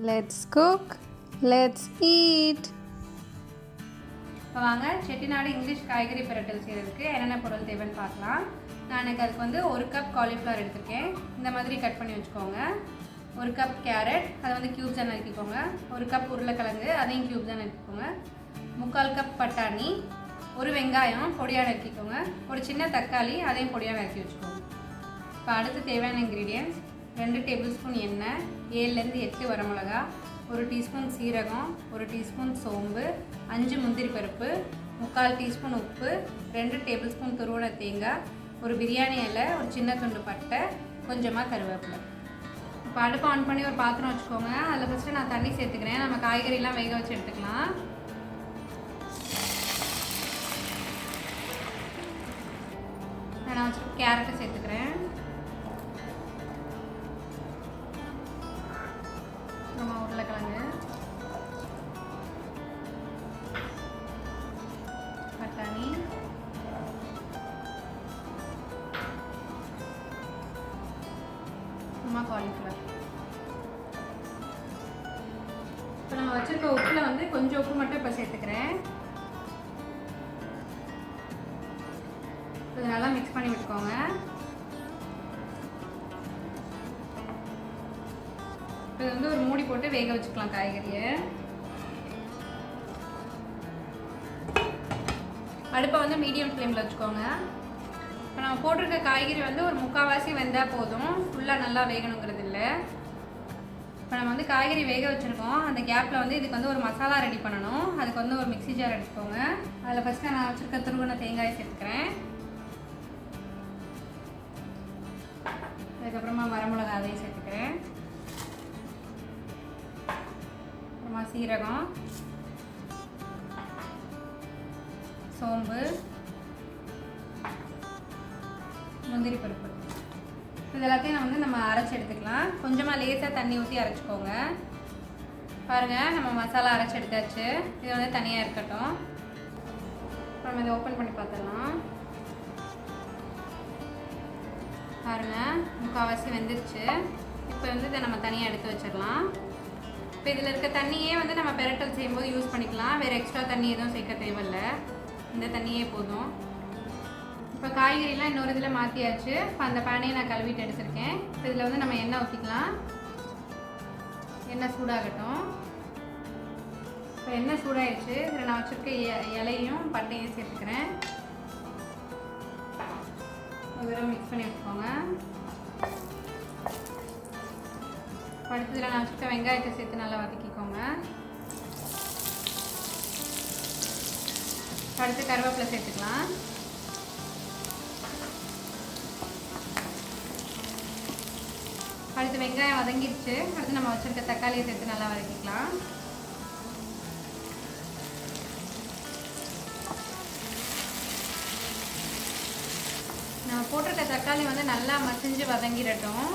Let's cook let's eat இப்போ வாங்க. Chettinad English காய்கறி பிரட்டல் செய்கிறதுக்கு என்னென்ன பொருள் தேவைன்னு பார்க்கலாம். நான் எனக்கு அதுக்கு வந்து ஒரு கப் காலிஃப்ளவர் எடுத்திருக்கேன். இந்த மாதிரி கட் பண்ணி வச்சுக்கோங்க. ஒரு கப் கேரட் அதை வந்து க்யூப்ஸாக நறுக்கிக்கோங்க. ஒரு கப் உருளைக்கிழங்கு அதையும் க்யூப்ஸாக நறுக்கிக்கோங்க. முக்கால் கப் பட்டாணி ஒரு வெங்காயம் பொடியாக நறுக்கிக்கோங்க. ஒரு சின்ன தக்காளி அதையும் பொடியாக நறுக்கி வச்சுக்கோங்க. இப்போ அடுத்து தேவையான இன்க்ரீடியன்ஸ் ரெண்டு டேபிள் ஸ்பூன் எண்ணெய் ஏழுலேருந்து எட்டு வரமிளகா ஒரு டீஸ்பூன் சீரகம் ஒரு டீஸ்பூன் சோம்பு அஞ்சு முந்திரி பருப்பு முக்கால் டீஸ்பூன் உப்பு ரெண்டு டேபிள் ஸ்பூன் துருவன தேங்காய் ஒரு பிரியாணி இலை ஒரு சின்ன துண்டு பட்டை கொஞ்சமாக கருவேப்பிலை. இப்போ அடுப்பு ஆன் பண்ணி ஒரு பாத்திரம் வச்சுக்கோங்க. அதில் ஃபஸ்ட்டு நான் தண்ணி சேர்த்துக்கிறேன். நம்ம காய்கறிலாம் வேக வச்சு எடுத்துக்கலாம். நான் வச்சுட்டு கேரட்டை சேர்த்துக்கிறேன். அப்புறமா காலிஃப்ளவர் இப்போ நான் வச்சிருக்க உப்பில் வந்து கொஞ்சம் உப்பு மட்டும் இப்போ சேர்த்துக்கிறேன். இது நல்லா மிக்ஸ் பண்ணி விட்டுக்கோங்க. இப்போ இது வந்து ஒரு மூடி போட்டு வேக வச்சுக்கலாம் காய்கறியை. அடுப்பை வந்து மீடியம் ஃப்ளேமில் வச்சுக்கோங்க. இப்போ நம்ம போட்டிருக்க காய்கறி வந்து ஒரு முக்கால்வாசி வெந்தால் போதும். ஃபுல்லாக நல்லா வேகணுங்கிறது இல்லை இப்போ நம்ம வந்து காய்கறி வேக வச்சுருக்கோம். அந்த கேப்பில் வந்து இதுக்கு வந்து ஒரு மசாலா ரெடி பண்ணணும். அதுக்கு வந்து ஒரு மிக்சி ஜார் எடுத்துக்கோங்க. அதில் ஃபஸ்ட்டு நான் வச்சுருக்க துருவன தேங்காய் சேர்த்துக்கிறேன். அதுக்கப்புறமா வரமிளகா அதையும் சேர்த்துக்கிறேன். அப்புறமா சீரகம். சோம்பு. முந்திரி பருப்பு. இது எல்லாத்தையும் நம்ம வந்து நம்ம அரைச்சி எடுத்துக்கலாம். கொஞ்சமாக லேசாக தண்ணி ஊற்றி அரைச்சிக்கோங்க. பாருங்கள் நம்ம மசாலா அரைச்சி எடுத்தாச்சு. இது வந்து தனியாக இருக்கட்டும். நம்ம இதை ஓப்பன் பண்ணி பார்த்துடலாம். பாருங்கள் முக்கால்வாசி வெந்துருச்சு. இப்போ வந்து இதை நம்ம தனியாக எடுத்து வச்சிடலாம். இப்போ இதில் இருக்க தண்ணியே வந்து நம்ம பெரட்டல் செய்யும்போது யூஸ் பண்ணிக்கலாம். வேறு எக்ஸ்ட்ரா தண்ணி எதுவும் சேர்க்க தேவையில்லை. இந்த தண்ணியே போதும். இப்போ காய்கறிலாம் இன்னொரு இதில் மாற்றியாச்சு இப்போ அந்த பேனையை நான் கழுவிட்டு எடுத்திருக்கேன். இப்போ இதில் வந்து நம்ம எண்ணெய் ஊற்றிக்கலாம் எண்ணெய் சூடாகட்டும். இப்போ எண்ணெய் சூடாயிடுச்சு இதில் நான் வச்சுருக்க இலையும் பட்டையும் சேர்த்துக்கிறேன் ஒரு தடவை மிக்ஸ் பண்ணி வச்சுக்கோங்க அடுத்ததில் நான் வச்சுருக்க வெங்காயத்தை சேர்த்து நல்லா வதக்கிக்கோங்க. அடுத்து கருவேப்பிலை சேர்த்துக்கலாம். அடுத்து வெங்காயம் வதங்கிடுச்சு. அடுத்து நம்ம வச்சுருக்க தக்காளியை சேர்த்து நல்லா வதக்கிக்கலாம். நம்ம போட்டிருக்க தக்காளி வந்து நல்லா மசிஞ்சு வதங்கிடட்டும்.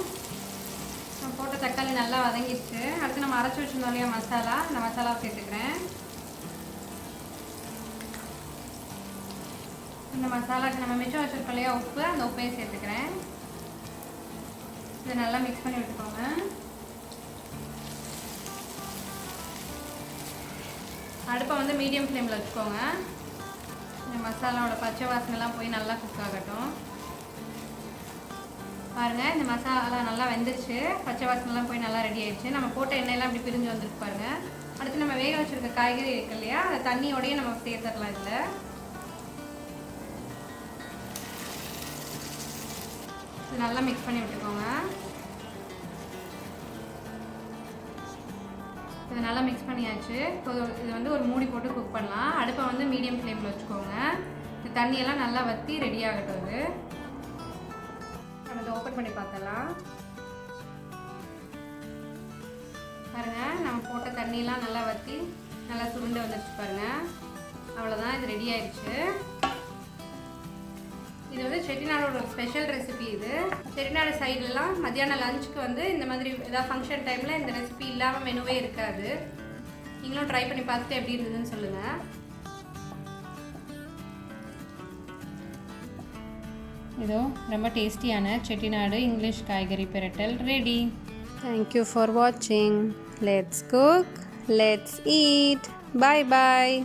நம்ம போட்ட தக்காளி நல்லா வதங்கிடுச்சு. அடுத்து நம்ம அரைச்சி வச்சுருந்தோம் இல்லையா மசாலா? இந்த மசாலா சேர்த்துக்கிறேன். இந்த மசாலாக்கு நம்ம மிச்சம் வச்சுருக்கோம் இல்லையா உப்பு? அந்த உப்பையும் சேர்த்துக்கிறேன். இதை நல்லா மிக்ஸ் பண்ணி விட்டுக்கோங்க அடுப்பை வந்து மீடியம் ஃப்ளேமில் வச்சுக்கோங்க. இந்த மசாலாவோட பச்சை வாசனைலாம் போய் நல்லா குக் ஆகட்டும். பாருங்கள் இந்த மசாலா நல்லா வெந்துருச்சு. பச்சை வாசனைலாம் போய் நல்லா ரெடி ஆயிடுச்சு. நம்ம போட்ட எண்ணெயெல்லாம் அப்படி பிரிஞ்சு வந்துருக்கு பாருங்க. அடுத்து நம்ம வேக வச்சிருக்க காய்கறி இருக்கு இல்லையா அதை தண்ணியோடய நம்ம சேர்த்துடலாம் இதில். நல்லா மிக்ஸ் பண்ணி விட்டுக்கோங்க. இது நல்லா மிக்ஸ் பண்ணியாச்சு. இப்போ இது வந்து ஒரு மூடி போட்டு குக் பண்ணலாம். அடுப்பை வந்து மீடியம் ஃப்ளேமில் வச்சுக்கோங்க. இந்த தண்ணியெல்லாம் நல்லா வற்றி ரெடி ஆகட்டும். இது நம்ம இதை ஓப்பன் பண்ணி பார்த்தலாம் பாருங்கள் நம்ம போட்ட தண்ணியெல்லாம் நல்லா வற்றி நல்லா சுருண்டு வந்துருச்சு பாருங்கள் அவ்வளோதான் இது ரெடி ஆயிடுச்சு. செட்டிநாடோட ஸ்பெஷல் ரெசிபி இது. செட்டிநாடு சைடுலாம் மத்தியானம் லஞ்சுக்கு வந்து இந்த மாதிரி ஏதாவது ஃபங்க்ஷன் டைமில் இந்த ரெசிபி இல்லாமல் மெனுவே இருக்காது. நீங்களும் ட்ரை பண்ணி பார்த்துட்டு எப்படி இருந்ததுன்னு சொல்லுங்கள் இதோ ரொம்ப டேஸ்டியான செட்டிநாடு இங்கிலீஷ் காய்கறி பிரட்டல் ரெடி தேங்க்யூ ஃபார் வாட்சிங் let's cook let's eat bye bye